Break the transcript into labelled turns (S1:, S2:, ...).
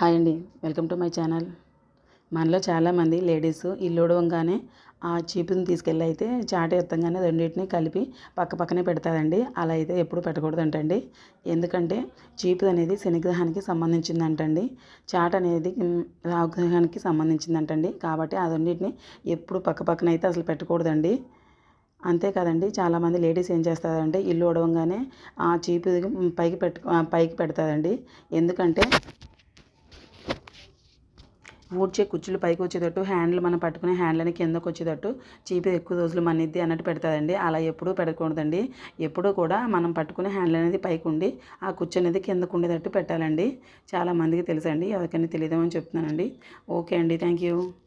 S1: Hi అండి welcome to my channel. మనలో చాలామంది లేడీస్ ఇల్లు ఉడవంగానే ఆ చీపుని తీసుకెళ్ళి అయితే చాట ఎత్తంగానే రెండింటిని కలిపి పక్క పక్కనే పెడతారండి. అలా అయితే ఎప్పుడు పెట్టకూడదంటండి. ఎందుకంటే చీపు అనేది శనిగ్రహానికి సంబంధించిందంటండి. చాట అనేది రాగ్రహానికి రాహుగ్రహానికి సంబంధించిందంటండి. కాబట్టి ఆ రెండింటిని ఎప్పుడు పక్క పక్కన అయితే అసలు పెట్టకూడదండి. అంతేకాదండి చాలామంది లేడీస్ ఏం చేస్తారంటే ఇల్లు ఉడవంగానే ఆ చీపు పైకి పెట్టు పైకి పెడతారండి. ఎందుకంటే ఊడ్చే కుచ్చులు పైకి వచ్చేటట్టు హ్యాండ్లు మనం పట్టుకునే హ్యాండ్లని కిందకు వచ్చేటట్టు చీపు ఎక్కువ రోజులు మన్నిద్ది అన్నట్టు పెడతాదండి అలా ఎప్పుడూ పెడకూడదండి. ఎప్పుడూ కూడా మనం పట్టుకునే హ్యాండ్లు అనేది పైకి ఉండి ఆ కుచ్చు అనేది కిందకు ఉండేటట్టు పెట్టాలండి. చాలా మందికి తెలుసండి ఎవరికైనా తెలియదేమని చెప్తున్నానండి. ఓకే అండి థ్యాంక్ యూ.